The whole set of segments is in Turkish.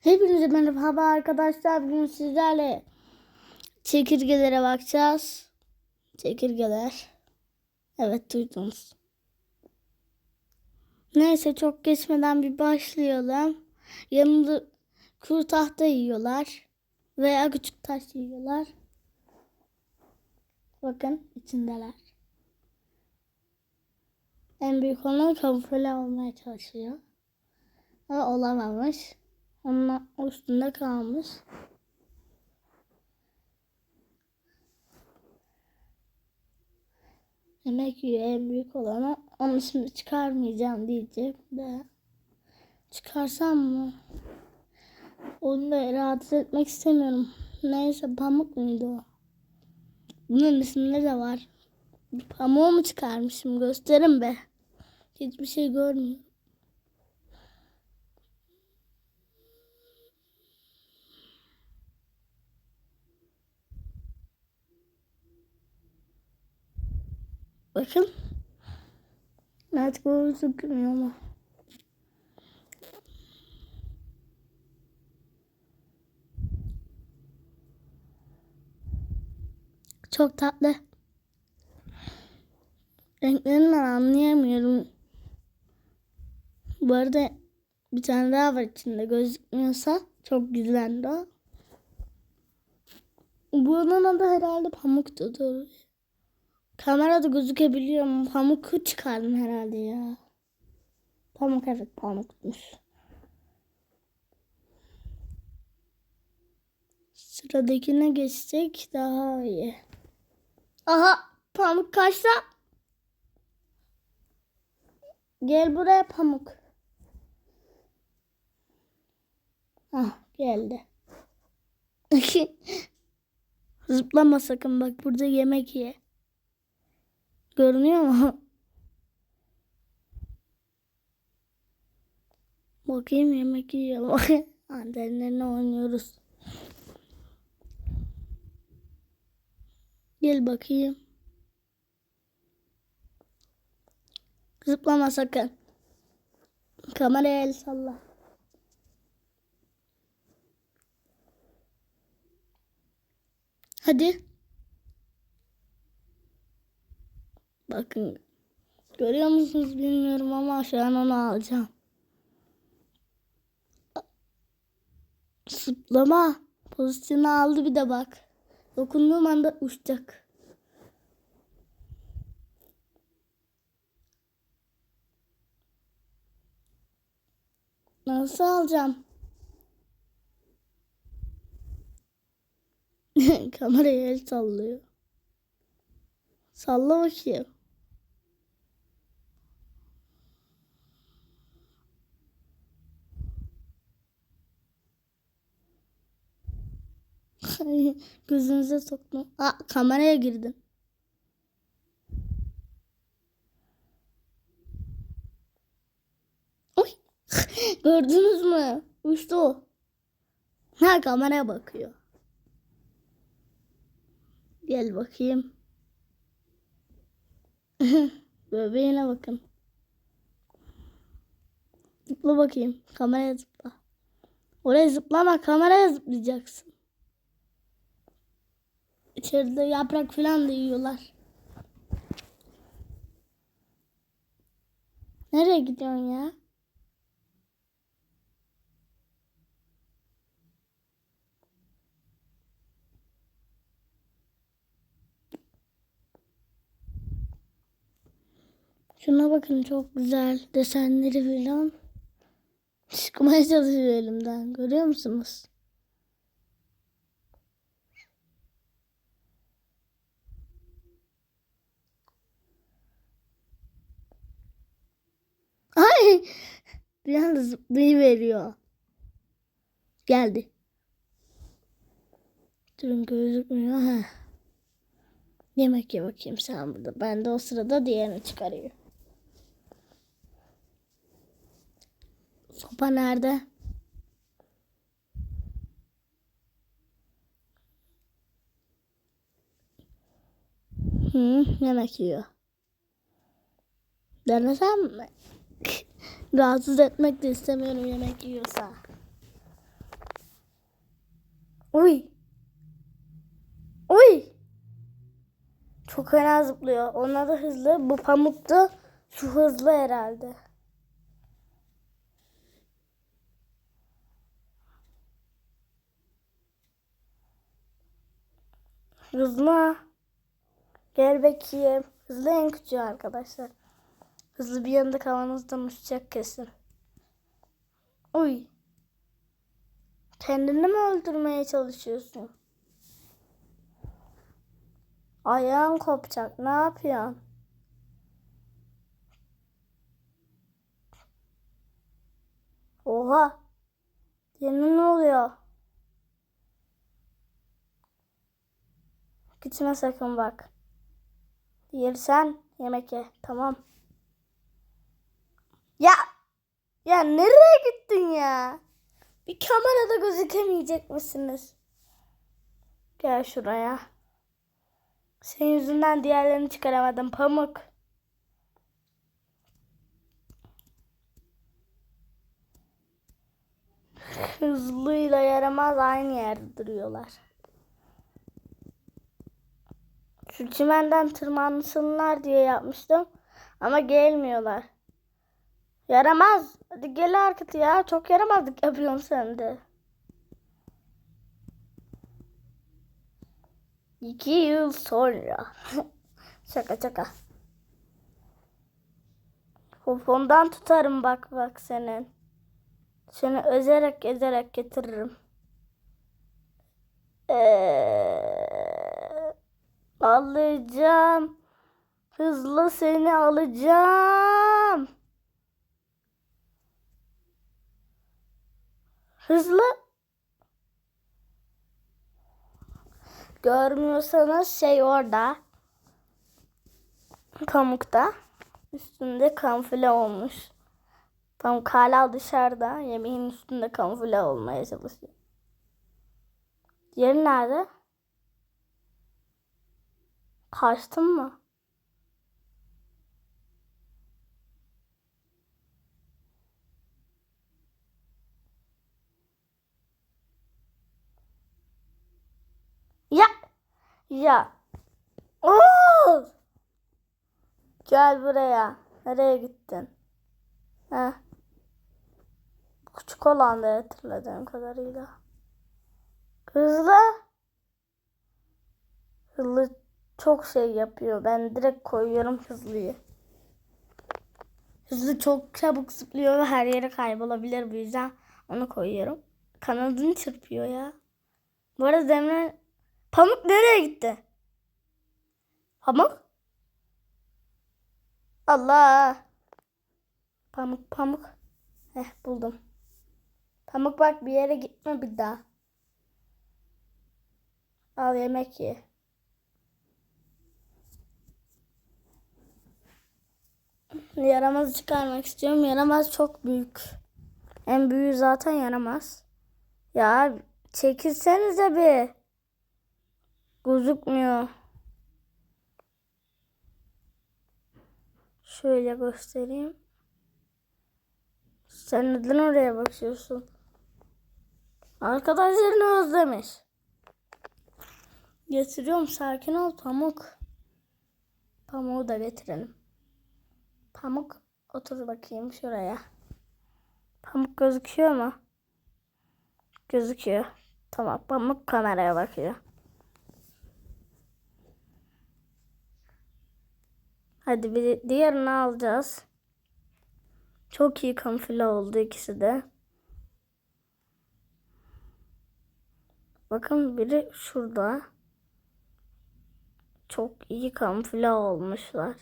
Hepinize merhaba arkadaşlar. Bugün sizlerle çekirgelere bakacağız. Çekirgeler. Evet duydunuz. Neyse çok geçmeden bir başlayalım. Yanında kuru tahta yiyorlar. Veya küçük taş yiyorlar. Bakın içindeler. En büyük olan kamufle olmaya çalışıyor. Ama olamamış. Onun üstünde kalmış. Yemek yiyor en büyük olanı. Onu şimdi çıkarmayacağım diyeceğim de. Çıkarsam mı? Onu da rahatsız etmek istemiyorum. Neyse pamuk muydu o? Bunun üstünde de var. Pamuğu mu çıkarmışım? Gösterin be. Hiçbir şey görmüyorum. Bakın. Artık o sıkmıyor ama. Çok tatlı. Renklerinden anlayamıyorum. Bu arada bir tane daha var içinde gözükmüyorsa çok güzeldi o. Bunun adı herhalde pamuktu. Dur. Kamerada gözükebiliyor mu? Pamuk çıkardım herhalde ya. Pamuk evet pamukmuş. Sıradakine geçsek daha iyi. Aha pamuk kaçta? Gel buraya pamuk. Ah geldi. Zıplama sakın bak burada yemek ye. Görünüyor mu? Bakayım yemek yiyor. Antenlerine oynuyoruz. Gel bakayım. Zıplama sakın. Kameraya el salla. Hadi. Bakın. Görüyor musunuz bilmiyorum ama şu an onu alacağım. Zıplama. Pozisyonu aldı bir de bak. Dokunduğum anda uçacak. Nasıl alacağım? Kameraya el sallıyor. Salla bakayım. Gözünüze sokma. Aa, kameraya girdim. Oy. Gördünüz mü? Uçtu o. Ha kameraya bakıyor. Gel bakayım. Bebeğine bakın. Zıpla bakayım. Kameraya zıpla. Oraya zıplama. Kameraya zıplayacaksın. İçeride yaprak falan da yiyorlar. Nereye gidiyorsun ya? Şuna bakın çok güzel desenleri falan. Çıkmaya çalışıyor elimden. Görüyor musunuz? Bir anda zıplayıveriyor. Geldi. Durun gözükmüyor. Ha. Yemek ye bakayım sen burada. Ben de o sırada diğerini çıkarıyor. Sopa nerede? Hı, yemek yiyor. Denesem mi? Rahatsız etmek de istemiyorum yemek yiyorsa. Uy. Uy. Çok fena zıplıyor. Onlar da hızlı. Bu pamuk da şu hızlı herhalde. Hızlı. Gel bakayım. Hızlı en küçüğü arkadaşlar. Hızlı bir yanında kavanozdan uçacak kesin. Uy. Kendini mi öldürmeye çalışıyorsun? Ayağın kopacak. Ne yapıyorsun? Oha. Yemin ne oluyor? Gitme sakın bak. Yersen yemek ye. Tamam. Ya. Ya nereye gittin ya? Bir kamerada gözükemeyecek misiniz? Gel şuraya. Senin yüzünden diğerlerini çıkaramadım Pamuk. Hızlıyla yaramaz aynı yerde duruyorlar. Şu çimenden tırmansınlar diye yapmıştım. Ama gelmiyorlar. Yaramaz. Hadi gel arkada ya. Çok yaramazlık yapıyorsun sen de. İki yıl sonra. şaka şaka. Popondan tutarım bak bak senin. Seni özerek ezerek getiririm. Ee, alacağım. Hızlı seni alacağım. Hızlı. Görmüyorsanız şey orada. Pamukta. Üstünde kamufle olmuş. Pamuk hala dışarıda. Yemeğin üstünde kamufle olmaya çalışıyor. Diğeri nerede? Kaçtın mı? Ya. Ya. Oo! Gel buraya. Nereye gittin? Ha. Küçük olan da hatırladığım kadarıyla. Hızlı. Hızlı çok şey yapıyor. Ben direkt koyuyorum hızlıyı. Hızlı çok çabuk zıplıyor ve her yere kaybolabilir. Bu yüzden onu koyuyorum. Kanadını çırpıyor ya. Bu arada Demre Pamuk nereye gitti? Pamuk? Allah. Pamuk pamuk. Heh buldum. Pamuk bak bir yere gitme bir daha. Al yemek ye. Yaramazı çıkarmak istiyorum. Yaramaz çok büyük. En büyüğü zaten yaramaz. Ya çekilsenize bir. Gözükmüyor. Şöyle göstereyim. Sen neden oraya bakıyorsun? Arkadaşlarını özlemiş. Getiriyorum sakin ol Pamuk. Pamuğu da getirelim. Pamuk otur bakayım şuraya. Pamuk gözüküyor mu? Gözüküyor. Tamam Pamuk kameraya bakıyor. Hadi bir diğerini alacağız. Çok iyi kamufle oldu ikisi de. Bakın biri şurada. Çok iyi kamufle olmuşlar.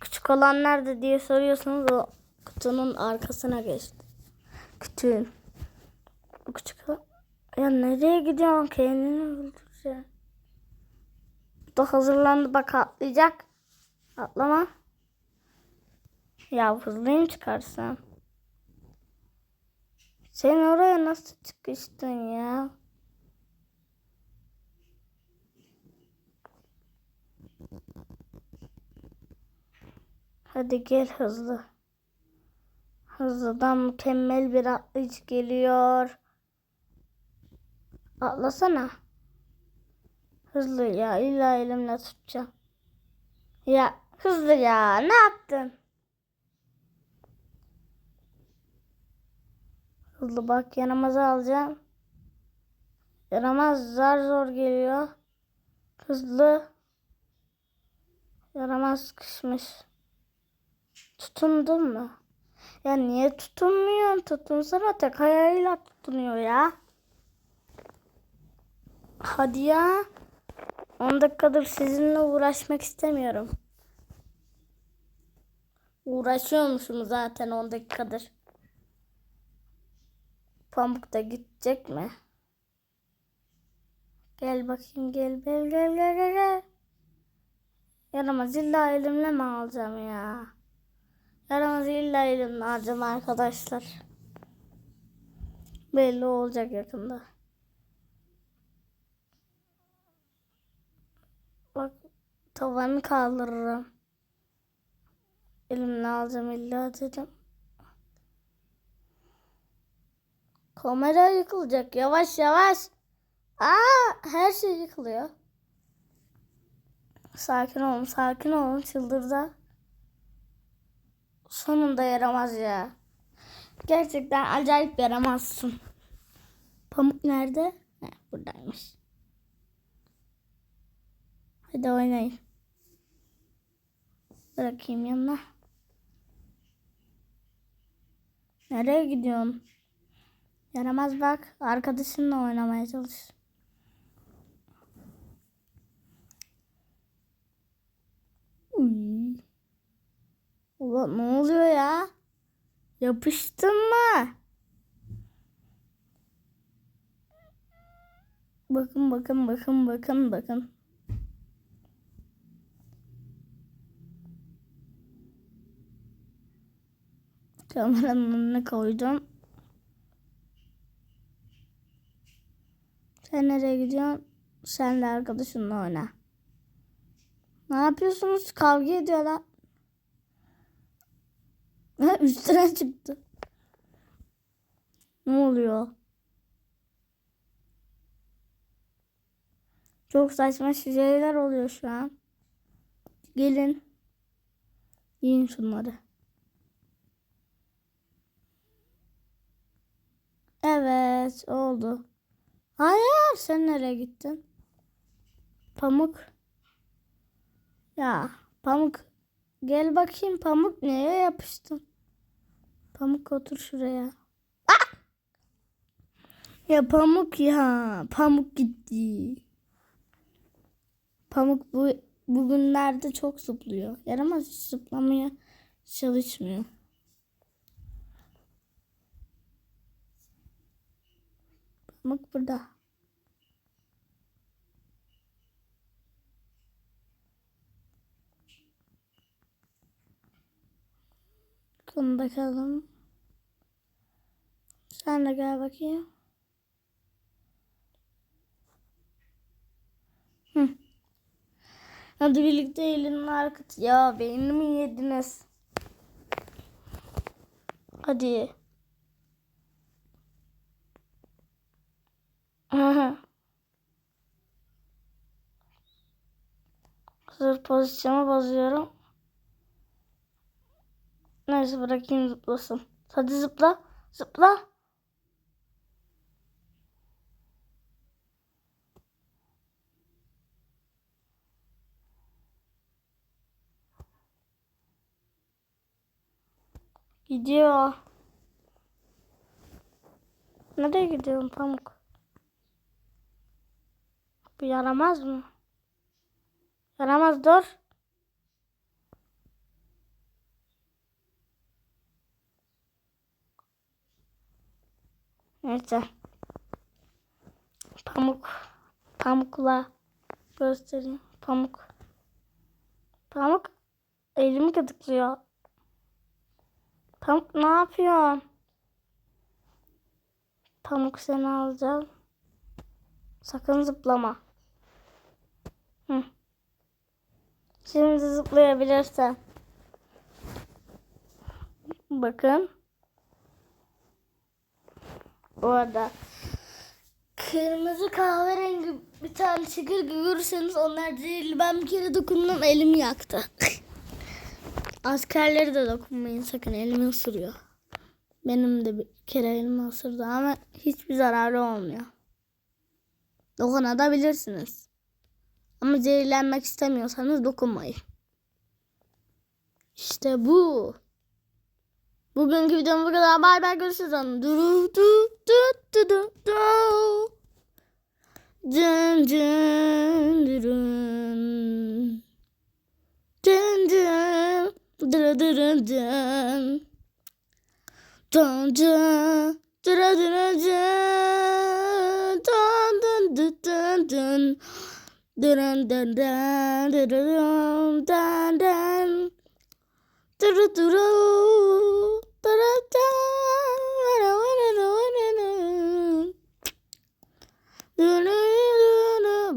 Küçük olan nerede diye soruyorsanız o kutunun arkasına geçti. Kütüğün. O küçük ya nereye gidiyorsun kendini öldüreceksin. Bu da hazırlandı bak atlayacak. Atlama. Ya hızlıyım çıkarsam. Sen oraya nasıl çıkıştın ya? Hadi gel hızlı. Hızlıdan mükemmel bir atlayış geliyor. Atlasana. Hızlı ya. illa elimle tutacağım. Ya hızlı ya. Ne yaptın? Hızlı bak yanımıza alacağım. Yaramaz zar zor geliyor. Hızlı. Yaramaz sıkışmış. Tutundun mu? Ya niye tutunmuyorsun? Tutunsana tek ayağıyla tutunuyor ya. Hadi ya. 10 dakikadır sizinle uğraşmak istemiyorum. Uğraşıyormuşum zaten 10 dakikadır. Pamuk da gidecek mi? Gel bakayım gel gel gel gel gel. Yaramaz illa elimle mi alacağım ya? Yaramaz illa elimle alacağım arkadaşlar. Belli olacak yakında. Bak tavanı kaldırırım. Elimle alacağım illa dedim. Kamera yıkılacak. Yavaş yavaş. Aa, her şey yıkılıyor. Sakin olun, sakin olun. Çıldırdı. Sonunda yaramaz ya. Gerçekten acayip yaramazsın. Pamuk nerede? Heh, buradaymış. Hadi oynayın. Bırakayım yanına. Nereye gidiyorsun? Yaramaz bak. Arkadaşınla oynamaya çalış. Uy. Ulan ne oluyor ya? Yapıştın mı? Bakın bakın bakın bakın bakın. Kameranın önüne koydum. Sen nereye gidiyorsun? Sen de arkadaşınla oyna. Ne yapıyorsunuz? Kavga ediyorlar. Ha, Üstüne çıktı. Ne oluyor? Çok saçma şeyler oluyor şu an. Gelin. Yiyin şunları. Evet oldu. Hayır sen nereye gittin? Pamuk. Ya Pamuk gel bakayım Pamuk neye yapıştın? Pamuk otur şuraya. Ah! Ya Pamuk ya Pamuk gitti. Pamuk bu bugünlerde çok zıplıyor. Yaramaz hiç zıplamaya çalışmıyor. Pamuk burada. Bunu bakalım. Sen de gel bakayım. Hı. Hadi birlikte elinin arkası. Ya beynimi yediniz. Hadi. Aha. Hazır pozisyonu bozuyorum. Neyse bırakayım zıplasın. Hadi zıpla. Zıpla. Gidiyor. Nereye gidiyorsun Pamuk? Bu yaramaz mı? Yaramaz dur. Neyse. Pamuk. Pamukla göstereyim. Pamuk. Pamuk elimi gıdıklıyor. Pamuk ne yapıyorsun? Pamuk seni alacağım. Sakın zıplama. Hı. Şimdi zıplayabilirsen. Bakın. Orada Kırmızı kahverengi bir tane çekirge görürseniz onlar değil. Ben bir kere dokundum elimi yaktı. Askerleri de dokunmayın sakın elimi ısırıyor. Benim de bir kere elimi ısırdı ama hiçbir zararı olmuyor. Dokunabilirsiniz. Ama zehirlenmek istemiyorsanız dokunmayın. İşte bu. Bugünkü videom bu kadar. Bay bay görüşürüz. Du du du du du. Dın dın dırın. Dın dın. Dırı dırı dın. Dın dın. Dırı dırı dın. Dın dın dın dın dın. Dırın dırın dın dın. Dırı dırı. Dırı dın.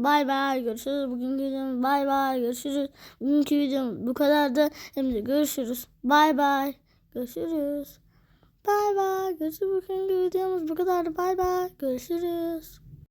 Bay bay görüşürüz. Bugünkü videom bay bay görüşürüz. Bugünkü videom bu kadardı. Hem de görüşürüz. Bay bay. Görüşürüz. Bay bay. Görüşürüz. Bugünkü videomuz bu kadardı. Bay bay. Görüşürüz.